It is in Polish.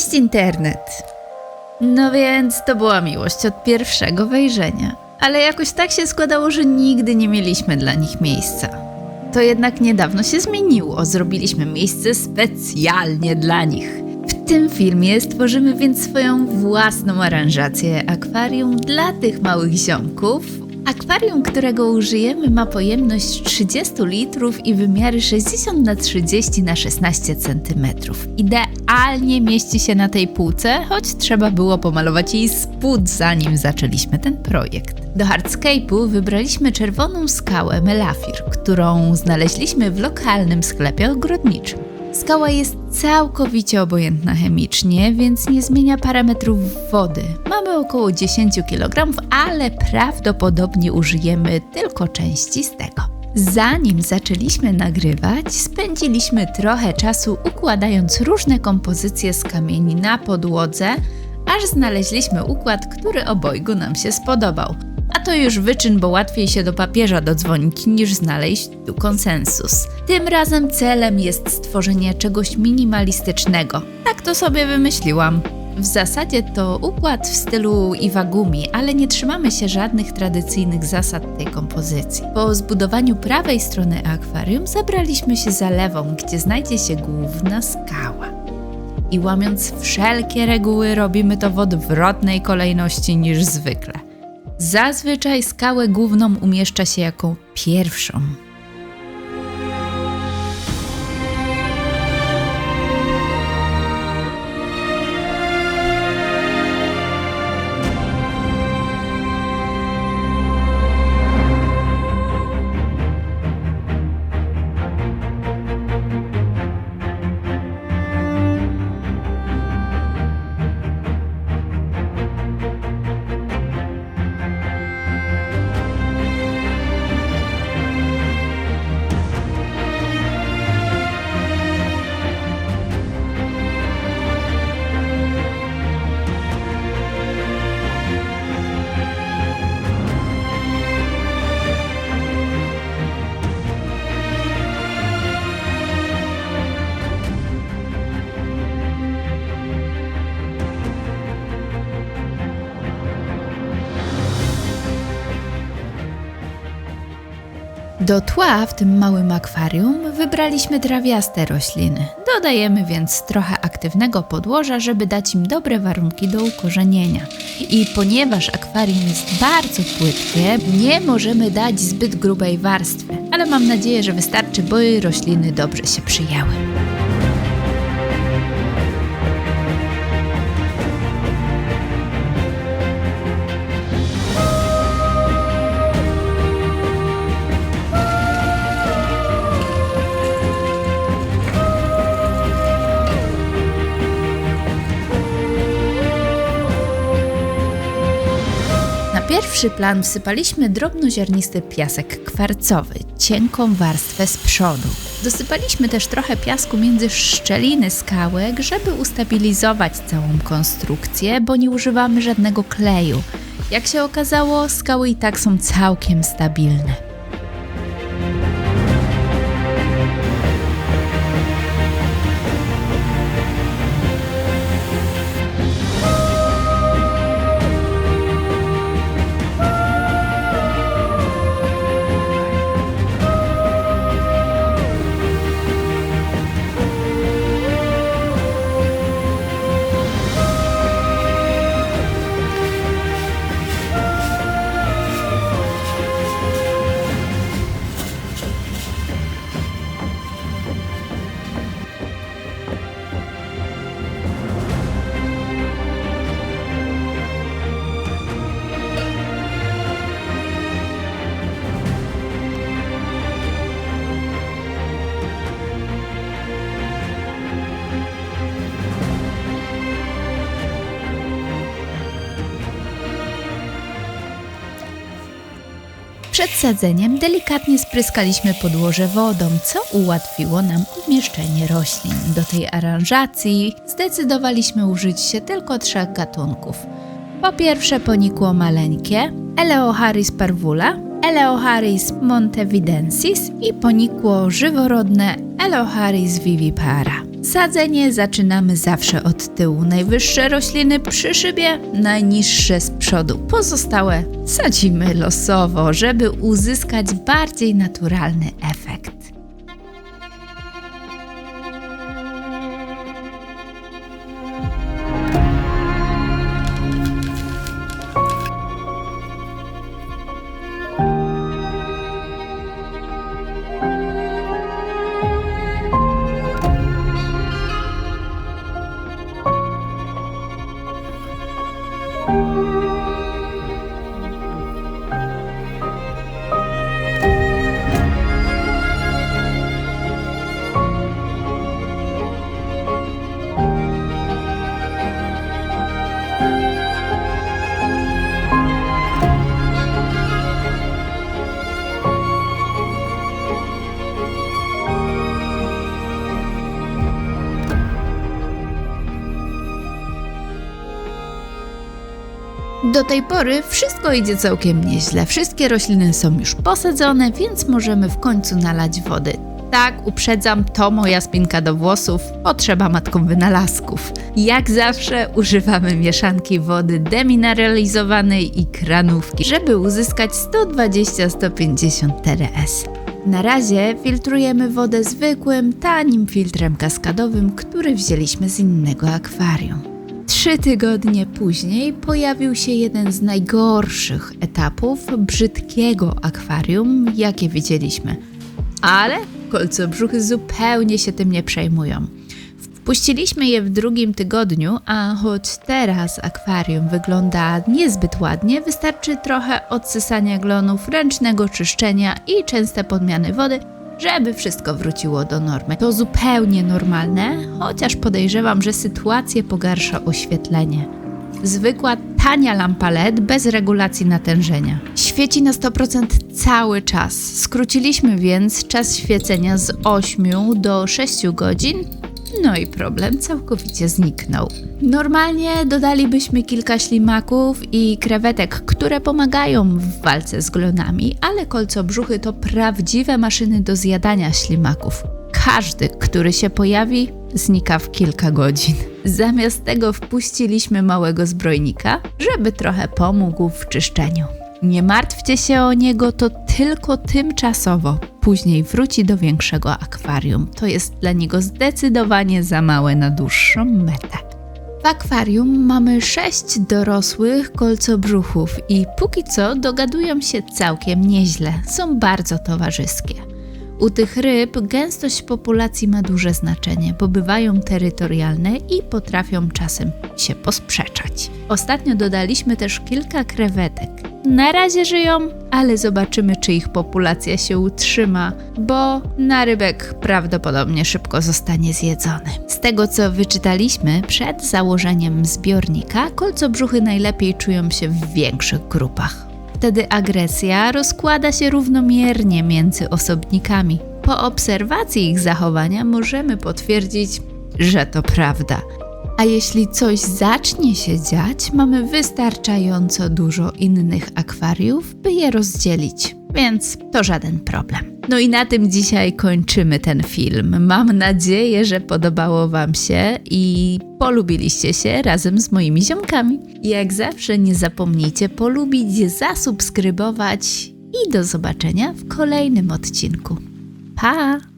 Cześć internet. No więc to była miłość od pierwszego wejrzenia. Ale jakoś tak się składało, że nigdy nie mieliśmy dla nich miejsca. To jednak niedawno się zmieniło. Zrobiliśmy miejsce specjalnie dla nich. W tym filmie stworzymy więc swoją własną aranżację akwarium dla tych małych ziomków. Akwarium, którego użyjemy, ma pojemność 30 litrów i wymiary 60 na 30 na 16 cm. Idealnie mieści się na tej półce, choć trzeba było pomalować jej spód, zanim zaczęliśmy ten projekt. Do hardscape'u wybraliśmy czerwoną skałę Melafir, którą znaleźliśmy w lokalnym sklepie ogrodniczym. Skała jest całkowicie obojętna chemicznie, więc nie zmienia parametrów wody. Mamy około 10 kg, ale prawdopodobnie użyjemy tylko części z tego. Zanim zaczęliśmy nagrywać, spędziliśmy trochę czasu układając różne kompozycje z kamieni na podłodze, aż znaleźliśmy układ, który obojgu nam się spodobał. A to już wyczyn, bo łatwiej się do papieża dodzwonić niż znaleźć tu konsensus. Tym razem celem jest stworzenie czegoś minimalistycznego. Tak to sobie wymyśliłam. W zasadzie to układ w stylu Iwagumi, ale nie trzymamy się żadnych tradycyjnych zasad tej kompozycji. Po zbudowaniu prawej strony akwarium zabraliśmy się za lewą, gdzie znajdzie się główna skała. I łamiąc wszelkie reguły, robimy to w odwrotnej kolejności niż zwykle. Zazwyczaj skałę główną umieszcza się jako pierwszą. Do tła w tym małym akwarium wybraliśmy trawiaste rośliny. Dodajemy więc trochę aktywnego podłoża, żeby dać im dobre warunki do ukorzenienia. I ponieważ akwarium jest bardzo płytkie, nie możemy dać zbyt grubej warstwy, ale mam nadzieję, że wystarczy, jej rośliny dobrze się przyjęły. Pierwszy plan wsypaliśmy drobnoziarnisty piasek kwarcowy, cienką warstwę z przodu. Dosypaliśmy też trochę piasku między szczeliny skałek, żeby ustabilizować całą konstrukcję, bo nie używamy żadnego kleju. Jak się okazało, skały i tak są całkiem stabilne. Przed sadzeniem delikatnie spryskaliśmy podłoże wodą, co ułatwiło nam umieszczenie roślin. Do tej aranżacji zdecydowaliśmy użyć się tylko trzech gatunków. Po pierwsze ponikło maleńkie, Eleocharis parvula, Eleocharis montevidensis i ponikło żyworodne Eleocharis vivipara. Sadzenie zaczynamy zawsze od tyłu. Najwyższe rośliny przy szybie, najniższe z przodu. Pozostałe sadzimy losowo, żeby uzyskać bardziej naturalny efekt. Do tej pory wszystko idzie całkiem nieźle. Wszystkie rośliny są już posadzone, więc możemy w końcu nalać wody. Tak, uprzedzam, to moja spinka do włosów, potrzeba matką wynalazków. Jak zawsze używamy mieszanki wody demineralizowanej i kranówki, żeby uzyskać 120-150 TRS. Na razie filtrujemy wodę zwykłym, tanim filtrem kaskadowym, który wzięliśmy z innego akwarium. Trzy tygodnie później pojawił się jeden z najgorszych etapów brzydkiego akwarium, jakie widzieliśmy. Ale kolcobrzuchy zupełnie się tym nie przejmują. Wpuściliśmy je w drugim tygodniu, a choć teraz akwarium wygląda niezbyt ładnie, wystarczy trochę odsysania glonów, ręcznego czyszczenia i częste podmiany wody, żeby wszystko wróciło do normy. To zupełnie normalne, chociaż podejrzewam, że sytuację pogarsza oświetlenie. Zwykła, tania lampa LED bez regulacji natężenia. Świeci na 100% cały czas. Skróciliśmy więc czas świecenia z 8 do 6 godzin, no i problem całkowicie zniknął. Normalnie dodalibyśmy kilka ślimaków i krewetek, które pomagają w walce z glonami, ale kolcobrzuchy to prawdziwe maszyny do zjadania ślimaków. Każdy, który się pojawi, znika w kilka godzin. Zamiast tego wpuściliśmy małego zbrojnika, żeby trochę pomógł w czyszczeniu. Nie martwcie się o niego, to tylko tymczasowo. Później wróci do większego akwarium. To jest dla niego zdecydowanie za małe na dłuższą metę. W akwarium mamy sześć dorosłych kolcobrzuchów i póki co dogadują się całkiem nieźle. Są bardzo towarzyskie. U tych ryb gęstość populacji ma duże znaczenie, bo bywają terytorialne i potrafią czasem się posprzeczać. Ostatnio dodaliśmy też kilka krewetek. Na razie żyją, ale zobaczymy, czy ich populacja się utrzyma, bo narybek prawdopodobnie szybko zostanie zjedzony. Z tego co wyczytaliśmy, przed założeniem zbiornika kolcobrzuchy najlepiej czują się w większych grupach. Wtedy agresja rozkłada się równomiernie między osobnikami. Po obserwacji ich zachowania możemy potwierdzić, że to prawda. A jeśli coś zacznie się dziać, mamy wystarczająco dużo innych akwariów, by je rozdzielić, więc to żaden problem. No i na tym dzisiaj kończymy ten film. Mam nadzieję, że podobało Wam się i polubiliście się razem z moimi ziomkami. Jak zawsze nie zapomnijcie polubić, zasubskrybować i do zobaczenia w kolejnym odcinku. Pa!